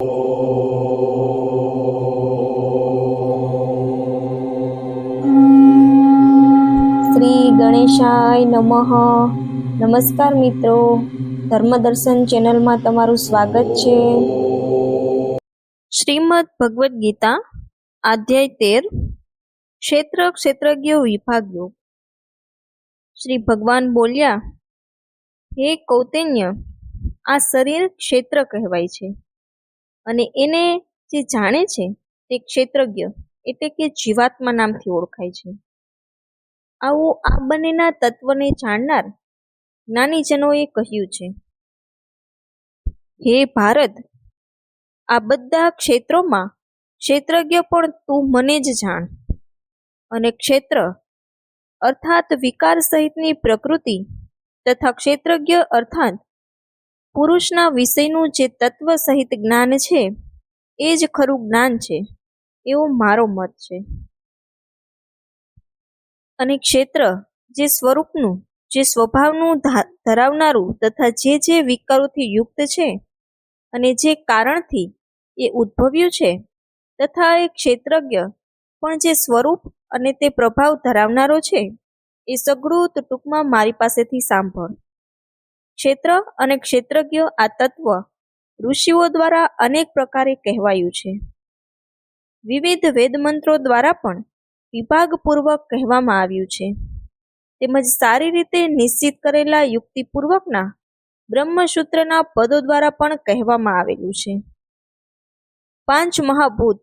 શ્રી ગણેશાય નમઃ. નમસ્કાર મિત્રો. ધર્મદર્શન ચેનલમાં તમારું સ્વાગત છે. શ્રીમદ ભગવદ્ ગીતા, અધ્યાય તેર, ક્ષેત્ર ક્ષેત્રજ્ઞ વિભાગ યોગ શ્રી ભગવાન બોલ્યા, હે કૌતન્ય, આ શરીર ક્ષેત્ર કહેવાય છે. અને એને જે જાણે છે તે ક્ષેત્રજ્ઞ એટલે કે જીવાત્મા નામથી ઓળખાય છે. આવું આ બંનેના તત્વને જાણનાર જ્ઞાનીજનોએ કહ્યું છે, હે ભારત, આ બધા ક્ષેત્રોમાં ક્ષેત્રજ્ઞ પણ તું મને જ જાણ. અને ક્ષેત્ર અર્થાત વિકાર સહિતની પ્રકૃતિ તથા ક્ષેત્રજ્ઞ અર્થાત પુરુષના વિષયનું જે તત્વ સહિત જ્ઞાન છે, એ જ ખરું જ્ઞાન છે, એવો મારો મત છે. અને ક્ષેત્ર જે સ્વરૂપનું, જે સ્વભાવનું ધરાવનારું તથા જે જે વિકારોથી યુક્ત છે અને જે કારણથી એ ઉદ્ભવ્યું છે, તથા એ ક્ષેત્રજ્ઞ પણ જે સ્વરૂપ અને તે પ્રભાવ ધરાવનારો છે, એ સગડું ટૂંકમાં મારી પાસેથી સાંભળ. ક્ષેત્ર અને ક્ષેત્રજ્ઞ આ તત્વ ઋષિઓ દ્વારા અનેક પ્રકારે કહેવાયું છે. વિવિધ વેદમંત્રો દ્વારા પણ વિભાગપૂર્વક કહેવામાં આવ્યું છે. તેમજ સારી રીતે નિશ્ચિત કરેલા યુક્તિપૂર્વકના બ્રહ્મસૂત્રના પદો દ્વારા પણ કહેવામાં આવેલું છે. પાંચ મહાભૂત,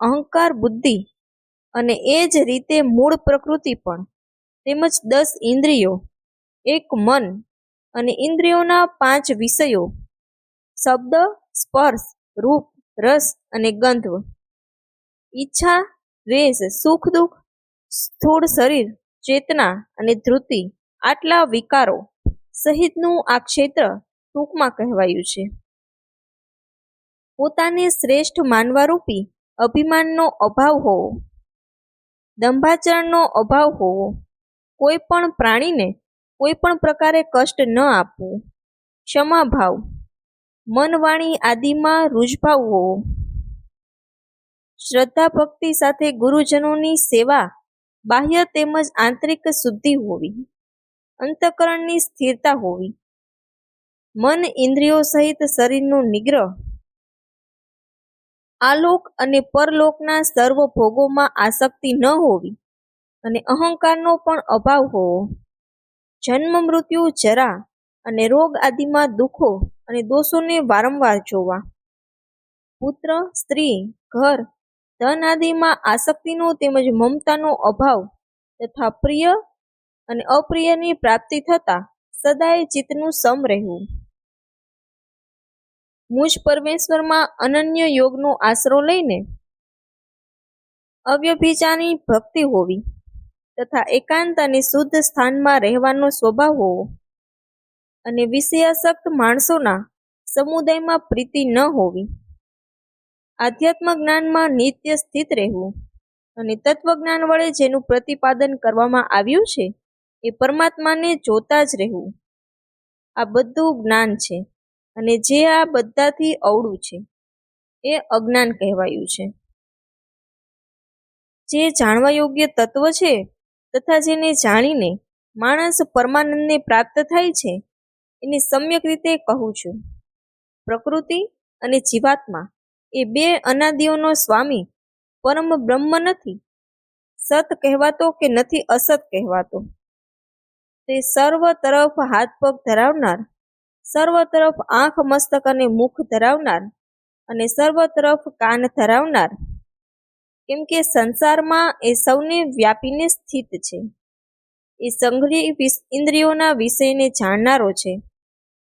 અહંકાર બુદ્ધિ અને એ જ રીતે મૂળ પ્રકૃતિ પણ તેમજ દસ ઇન્દ્રિયો, એક મન અને ઇન્દ્રિયોના પાંચ વિષયો, શબ્દ, સ્પર્શ, રૂપ, રસ અને ગંધ ઈચ્છા, દ્વેષ, સુખ, દુઃખ, સ્થૂળ શરીર, ચેતના અને ધૃતિ આટલા વિકારો સહિતનું આ ક્ષેત્ર ટૂંકમાં કહેવાયું છે. પોતાને શ્રેષ્ઠ માનવારૂપી અભિમાનનો અભાવ હોવો, દંભાચરણનો અભાવ હોવો, કોઈ પણ પ્રાણીને કોઈ પણ પ્રકારે કષ્ટ ન આપવું. ક્ષમાભાવ મનવાણી આદિમાં રૂઝભાવ હોવો. શ્રદ્ધા ભક્તિ સાથે ગુરુજનોની સેવા, બાહ્ય તેમજ આંતરિક શુદ્ધિ હોવી. અંતકરણની સ્થિરતા હોવી. મન ઇન્દ્રિયો સહિત શરીરનો નિગ્રહ. આલોક અને પરલોકના સર્વ ભોગોમાં આસક્તિ ન હોવી અને અહંકારનો પણ અભાવ હોવો. જન્મ મૃત્યુ, જરા અને રોગ આદિમાં દુઃખો અને દોષોને વારંવાર જોવા. પુત્ર, સ્ત્રી, ઘર, ધન આદિમાં આસક્તિનો તેમજ મમતાનો અભાવ તથા પ્રિય અને અપ્રિયની પ્રાપ્તિ થતા સદાય ચિત્તનું સમ રહેવું. મુજ પરમેશ્વરમાં અનન્ય યોગનો આશરો લઈને અવ્યભિચાની ભક્તિ હોવી. તથા એકાંત અને શુદ્ધ સ્થાનમાં રહેવાનો સ્વભાવ હોવો. અને વિષયાસક્ત માણસોના સમુદાયમાં પ્રીતિ ન હોવી. આધ્યાત્મ જ્ઞાનમાં નિત્ય સ્થિત રહેવું અને તત્વજ્ઞાન વડે જેનું પ્રતિપાદન કરવામાં આવ્યું છે, એ પરમાત્માને જોતા જ રહેવું. આ બધું જ્ઞાન છે અને જે આ બધાથી અવળું છે, એ અજ્ઞાન કહેવાયું છે. જે જાણવા યોગ્ય તત્વ છે તથા જેને જાણીને માણસ પરમાનંદને પ્રાપ્ત થાય છે, એને સમ્યક રીતે કહું છું. પ્રકૃતિ અને જીવાત્મા એ બે અનાદિઓનો સ્વામી, પરમ બ્રહ્મ નથી. સત કહેવાતો કે નથી અસત કહેવાતો. તે સર્વ તરફ હાથ પગ ધરાવનાર, સર્વ તરફ આંખ મસ્તક અને મુખ ધરાવનાર અને સર્વ તરફ કાન ધરાવનાર કેમ કે સંસારમાં એ સૌને વ્યાપીને સ્થિત છે. એ સંઘરી ઇન્દ્રિયોના વિષયને જાણનારો છે.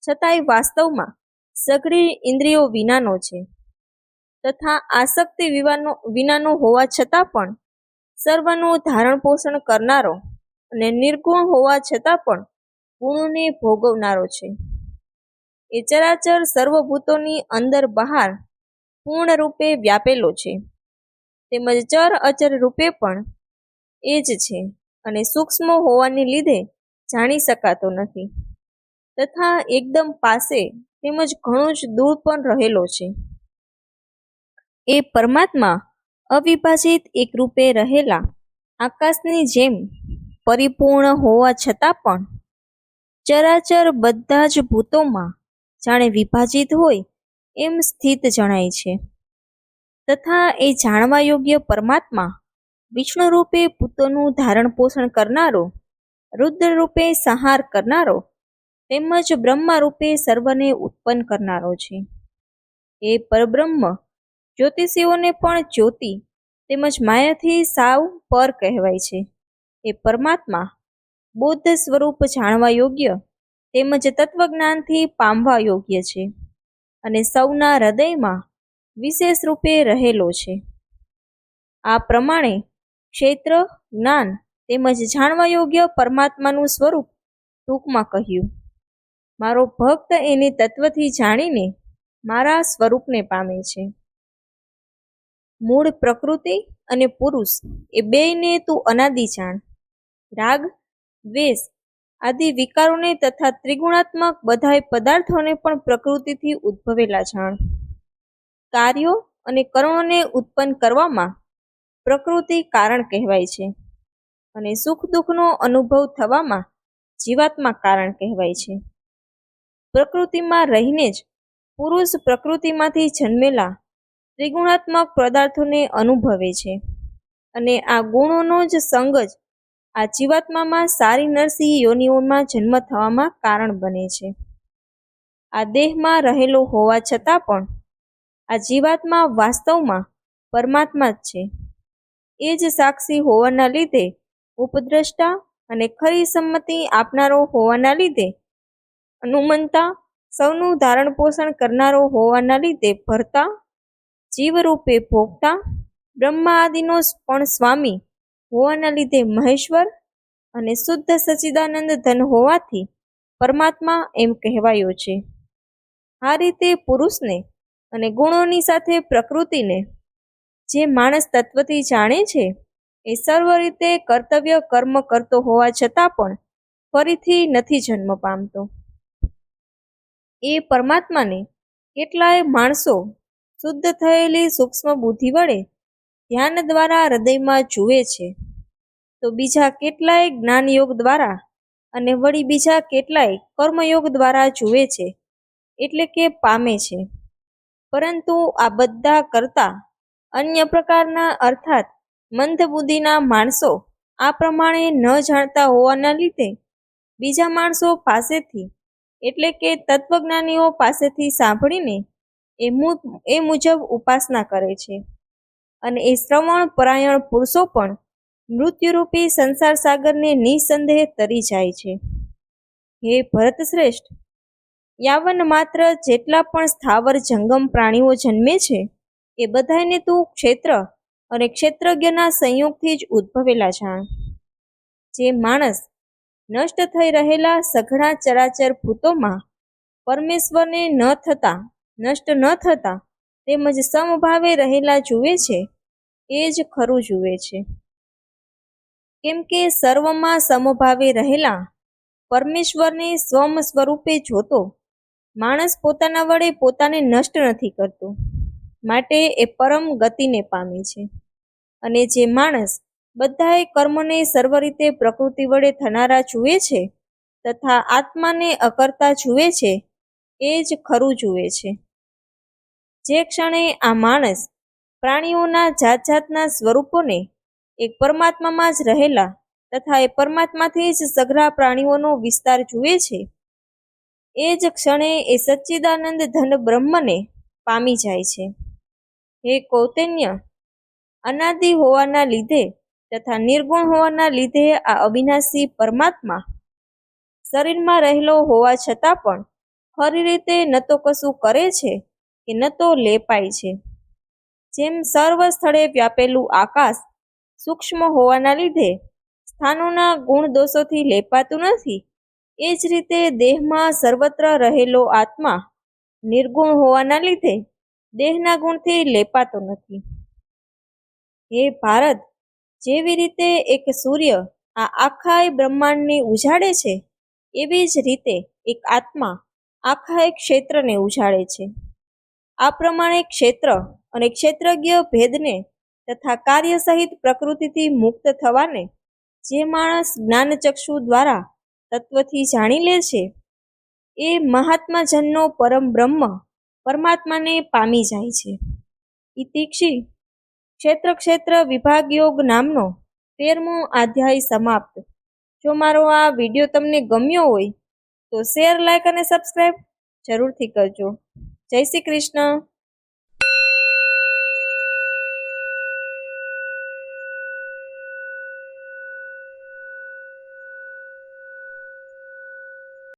છતાંય વાસ્તવમાં સઘળી ઇન્દ્રિયો વિનાનો છે. તથા આસક્તિ વિવાનો, વિનાનો હોવા છતાં પણ સર્વનું ધારણ પોષણ કરનારો અને નિર્ગુણ હોવા છતાં પણ ગુણોને ભોગવનારો છે. એ ચરાચર સર્વભૂતોની અંદર બહાર પૂર્ણ રૂપે વ્યાપેલો છે. તેમજ ચર અચર રૂપે પણ એ જ છે અને સૂક્ષ્મ હોવાને લીધે જાણી શકાતો નથી. તથા એકદમ પાસે તેમજ ઘણો જ દૂર પણ રહેલો છે. એ પરમાત્મા અવિભાજિત એકરૂપે રહેલા આકાશની જેમ પરિપૂર્ણ હોવા છતાં પણ ચરાચર બધા જ ભૂતોમાં જાણે વિભાજિત હોય એમ સ્થિત જણાય છે. તથા એ જાણવા યોગ્ય પરમાત્મા વિષ્ણુ રૂપે ધારણ પોષણ કરનારો રુદ્ર રૂપે સંહાર કરનારો, તેમજ બ્રહ્મા રૂપે સર્વને ઉત્પન્ન કરનારો છે. એ પરબ્રહ્મ જ્યોતિષીઓને પણ જ્યોતિ તેમજ માયાથી સાવ પર કહેવાય છે. એ પરમાત્મા બૌદ્ધ સ્વરૂપ જાણવા યોગ્ય તેમજ તત્વજ્ઞાનથી પામવા યોગ્ય છે અને સૌના હૃદયમાં વિશેષ રૂપે રહેલો છે. આ પ્રમાણે ક્ષેત્ર, જ્ઞાન તેમજ જાણવા યોગ્ય પરમાત્માનું સ્વરૂપ ટૂંકમાં કહ્યું. મારો ભક્ત એને તત્વથી જાણીને મારા સ્વરૂપને પામે છે. મૂળ પ્રકૃતિ અને પુરુષ એ બેયને તું અનાદિ જાણ. રાગ, દ્વેષ આદિ વિકારોને તથા ત્રિગુણાત્મક બધાય પદાર્થોને પણ પ્રકૃતિથી ઉદ્ભવેલા જાણ. કાર્યો અને કર્ણોને ઉત્પન્ન કરવામાં પ્રકૃતિ કારણ કહેવાય છે અને સુખ દુઃખનો અનુભવ થવામાં જીવાત્મા કારણ કહેવાય છે. પ્રકૃતિમાં રહીને જ પુરુષ પ્રકૃતિમાંથી જન્મેલા ત્રિગુણાત્મક પદાર્થોને અનુભવે છે અને આ ગુણોનો જ સંગ જ આ જીવાત્મામાં સારી નરસિંહ યોનિઓમાં જન્મ થવામાં કારણ બને છે. આ દેહમાં રહેલો હોવા છતાં પણ આ જીવાત્મા વાસ્તવમાં પરમાત્મા જ છે. એ જ સાક્ષી હોવાના લીધે ઉપદ્રષ્ટા અને ખરી સંમતિ આપનારો હોવાના લીધે અનુમંતા સૌનું ધારણ પોષણ કરનારો હોવાના લીધે ભરતા, જીવરૂપે ભોગતા, બ્રહ્મા આદિનો પણ સ્વામી હોવાના લીધે મહેશ્વર અને શુદ્ધ સચિદાનંદ ધન હોવાથી પરમાત્મા એમ કહેવાયો છે. આ રીતે પુરુષને અને ગુણોની સાથે પ્રકૃતિને જે માણસ તત્વથી જાણે છે, એ સર્વ રીતે કર્તવ્ય કર્મ કરતો હોવા છતાં પણ ફરીથી નથી જન્મ પામતો. એ પરમાત્માને કેટલાય માણસો શુદ્ધ થયેલી સૂક્ષ્મ બુદ્ધિ વડે ધ્યાન દ્વારા હૃદયમાં જુએ છે. તો બીજા કેટલાય જ્ઞાનયોગ દ્વારા અને વળી બીજા કેટલાય કર્મયોગ દ્વારા જુએ છે, એટલે કે પામે છે. પરંતુ આ બધા કરતા અન્ય પ્રકારના અર્થાત મંદબુદ્ધિના માણસો આ પ્રમાણે ન જાણતા હોવાના લીધે બીજા માણસો પાસેથી એટલે કે તત્વજ્ઞાનીઓ પાસેથી સાંભળીને એ મુજબ ઉપાસના કરે છે. અને એ શ્રવણ પરાયણ પુરુષો પણ મૃત્યુરૂપી સંસાર સાગરને નિસંદેહ તરી જાય છે. હે ભરત શ્રેષ્ઠ યાવન માત્ર જેટલા પણ સ્થાવર જંગમ પ્રાણીઓ જન્મે છે, એ બધાને તું ક્ષેત્ર અને ક્ષેત્રજ્ઞના સંયોગથી જ ઉદ્ભવેલા જાણ. જે માણસ નષ્ટ થઈ રહેલા સઘળા ચરાચર ભૂતોમાં પરમેશ્વરને ન થતા, નષ્ટ ન થતા તેમજ સમભાવે રહેલા જુએ છે, એ જ ખરું જુએ છે. કેમ કે સર્વમાં સમભાવે રહેલા પરમેશ્વરને સ્વમ સ્વરૂપે જોતો માણસ પોતાના વડે પોતાને નષ્ટ નથી કરતો. માટે એ પરમ ગતિને પામે છે. અને જે માણસ બધાએ કર્મને સર્વ રીતે પ્રકૃતિ વડે થનારા જુએ છે તથા આત્માને અકર્તા જુએ છે, એ જ ખરું જુએ છે. જે ક્ષણે આ માણસ પ્રાણીઓના જાત જાતના સ્વરૂપોને એક પરમાત્મામાં જ રહેલા તથા એ પરમાત્માથી જ સઘળા પ્રાણીઓનો વિસ્તાર જુએ છે એ જ ક્ષણે એ સચ્ચિદાનંદ ધન બ્રહ્મને પામી જાય છે. હે કૌતન્ય, અનાદિ હોવાના લીધે તથા નિર્ગુણ હોવાના લીધે આ અવિનાશી પરમાત્મા શરીરમાં રહેલો હોવા છતાં પણ ખરી રીતે ન તો કશું કરે છે કે ન તો લેપાય છે. જેમ સર્વ સ્થળે વ્યાપેલું આકાશ સૂક્ષ્મ હોવાના લીધે સ્થાનોના ગુણ દોષોથી લેપાતું નથી એ જ રીતે દેહમાં સર્વત્ર રહેલો આત્મા નિર્ગુણ હોવાના લીધે દેહના ગુણથી લેપાતો નથી. હે ભારત, જેવી રીતે એક સૂર્ય આ આખા બ્રહ્માંડને ઉજાડે છે, એવી જ રીતે એક આત્મા આખા એક ક્ષેત્રને ઉજાડે છે. આ પ્રમાણે ક્ષેત્ર અને ક્ષેત્રજ્ઞ ભેદને તથા કાર્ય સહિત પ્રકૃતિથી મુક્ત થવાને જે માણસ જ્ઞાનચક્ષુ દ્વારા તત્વથી જાણી લે છે. એ મહાત્માજનનો પરમ બ્રહ્મ પરમાત્માને પામી જાય છે. ઇતિક્ષી ક્ષેત્ર ક્ષેત્ર વિભાગ યોગ નામનો તેરમો અધ્યાય સમાપ્ત. જો મારો આ વીડિયો તમને ગમ્યો હોય તો શેર, લાઈક અને સબસ્ક્રાઈબ જરૂરથી કરજો. જય શ્રી કૃષ્ણ.